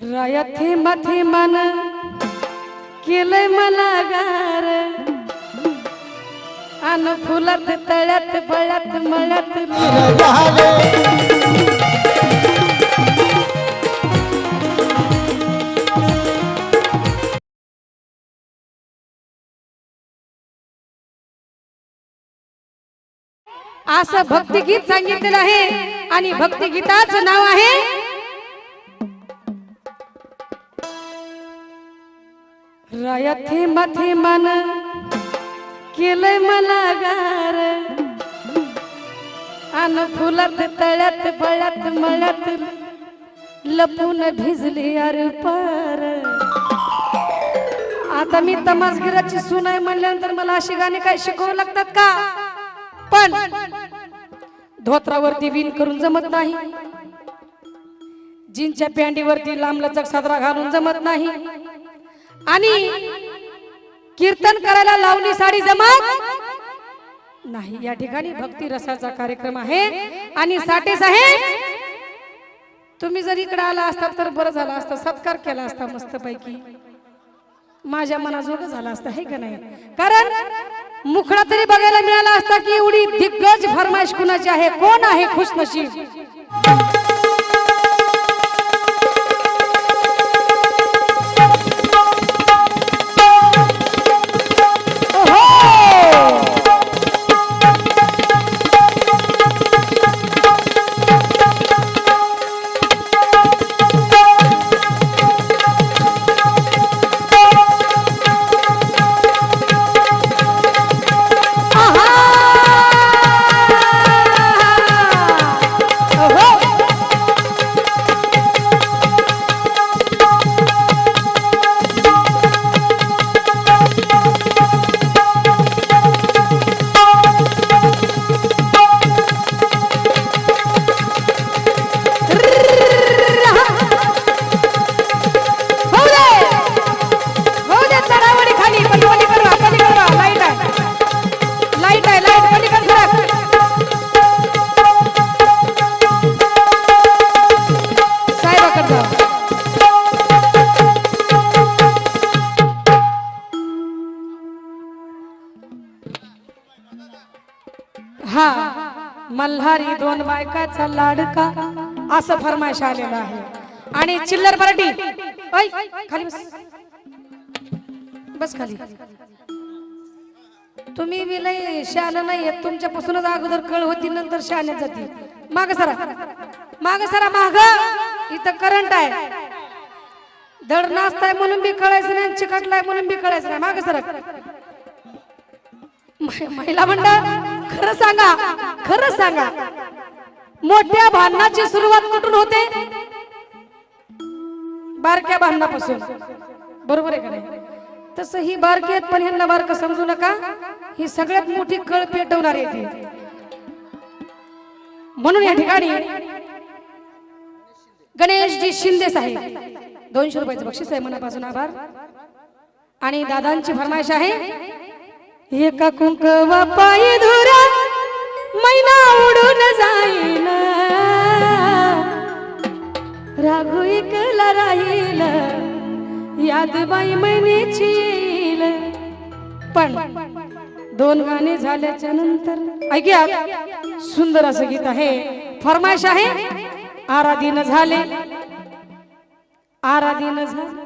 रायथे मथी मन केलंय मला गार. अन फुलात तळ्यात बळ्यात मळ्यात असं भक्तिगीत सांगितलेलं आहे आणि भक्तिगीताचं नाव आहे रायथे मथे मन केलंय मला गार अन फुलात तळ्यात बळ्यात मळ्यात लपून भिजली अरे पार आता मी तमासगिराची सून आहे म्हणल्यानंतर मला अशी गाणी काय शिकवू लागतात का? पण धोत्रावरती विण करून जमत नाही. जीनच्या पॅन्डीवरती लांब लचक घालून जमत नाही. आणि कीर्तन करायला लावणी साडी जमत नाही. या ठिकाणी भक्ती रसाचा कार्यक्रम आहे. आणि साठे साहेब तुम्ही जर इकडे आला असता तर बरं झालं असतं. सत्कार केला असता मस्त पैकी माझ्या मनाजोग झाला असता हे का नाही? कारण मुखडा तरी बघायला मिळाला असता की एवढी दिग्गज फरमाईश कुणाची आहे? कोण आहे खुशनशीब? मल्हारी दोन बायकाचा लाडका असं फरमायश आलेलं आहे. आणि चिल्लर पार्टी खाली बस. बस खाली. तुम्ही बी लय नाही आहेत तुमच्यापासूनच अगोदर कळ होती नंतर शाण्यात जाती. माग सरा. माग सरा माग. इथं करंट आहे. धड नाचताय म्हणून बी कळायचं नाही आणि चिकटलाय म्हणून बी कळायचं नाही. माग सरा. महिला मंडळ. खरं सांगा खरं सांगा. मोठ्या भांडणाची सुरुवात कुठून होते? बारक्या भांडणापासून. बरोबर आहे का नाही? तसं ही बारकी आहेत पण ह्यांना बारक समजू नका. ही सगळ्यात मोठी कळ पेटवणार येते म्हणून या ठिकाणी गणेशजी शिंदे साहेब. दोनशे रुपयाचं बक्षीस आहे मनापासून आभार. आणि दादांची फरमाईश आहे एका कुंकवा पायी धुर मैना उडून जाईल. राघू एकला राहील. याद बाई महिन्याची येईल पण दोन गाणे झाल्याच्यानंतर ऐकूया सुंदर असं गीत आहे. फरमाइश आहे आराधीन झाले. आराधीन झाले.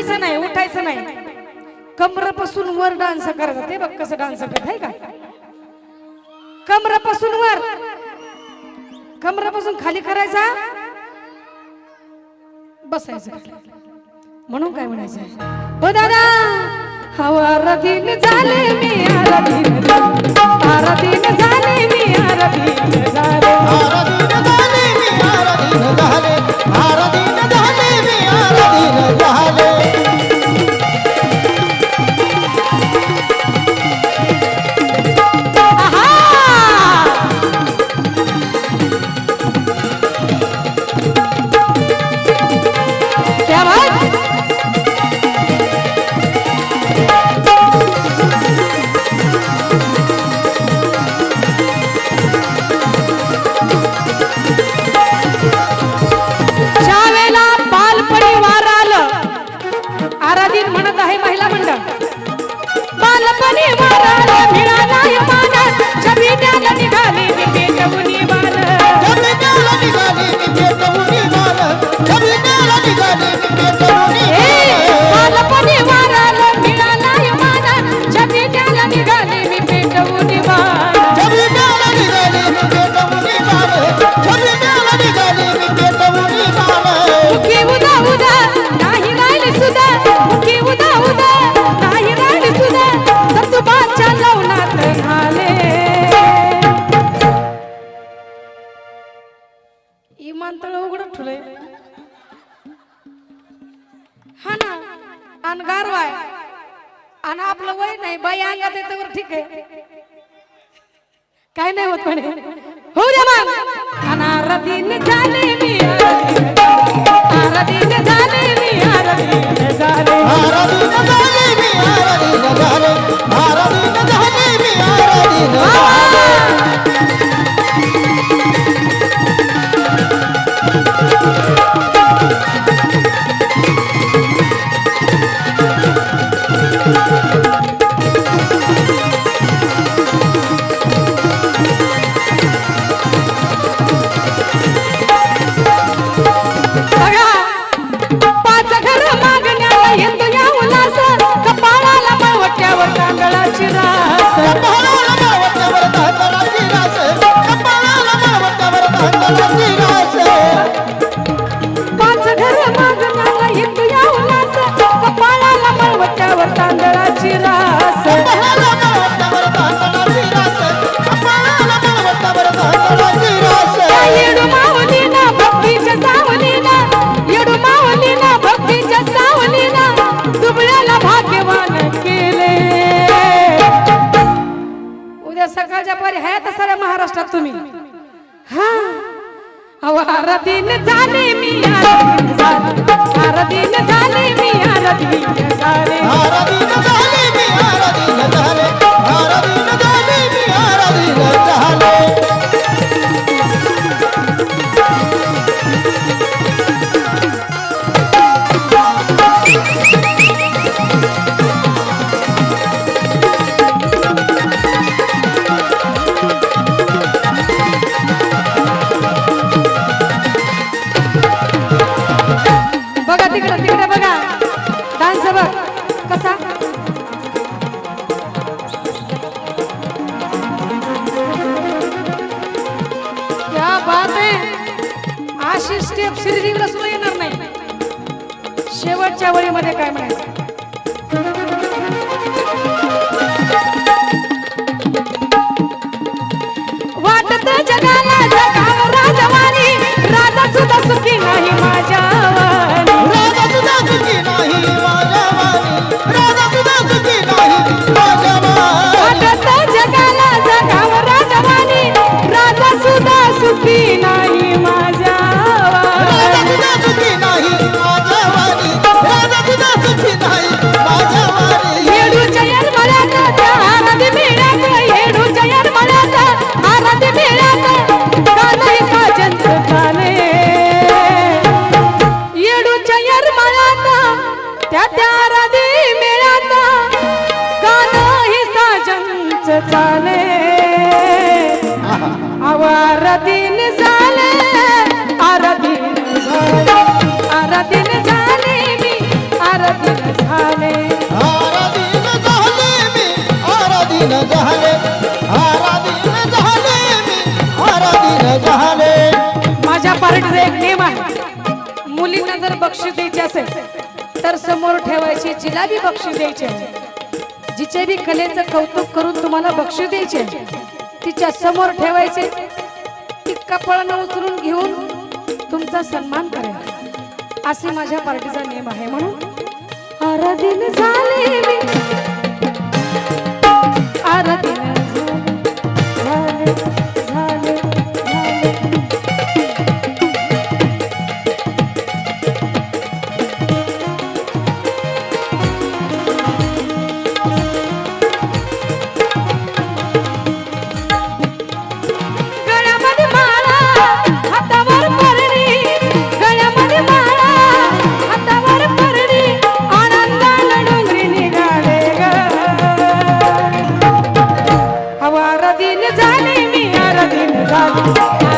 उठायचं नाही उठायचं नाही. कमरापासून वर डान्स करायचा. ते बघ कसं डान्स करत आहे का? कमरापासून वर. कमरापासून खाली करायचा. बसायचं. म्हणून काय म्हणायचं? हो, हवा रथीन झाले मी बालपणी माराला मिळाला माझ्या छबी त्याला निघाली तिथे जमुनी बाल. छबी त्याला निघाली तिथे जमुनी बाल. छबी त्याला निघाली तिथे जमुनी आणि आपलं वय नाही बाई अंगात येतं ठीक आहे. काय नाही होत म्हणे. हो रे मग अनारदीन झाले मी. झाले आता साऱ्या महाराष्ट्रात तुम्ही. हा. दिन झाले मी शेवटच्या वळीमध्ये काय म्हणायचं? जर बक्षीस द्यायचे असेल तर समोर ठेवायची जिलाबी बक्षीस द्यायचे. जिचे बी कलेचं कौतुक करून तुम्हाला बक्षीस द्यायचे. तिच्या समोर ठेवायचे. ती कपाळानं उचलून घेऊन तुमचा सन्मान करेल. असे माझ्या पार्टीचा नियम आहे म्हणून. आराधीन झाले आराधीन झाले झाले मी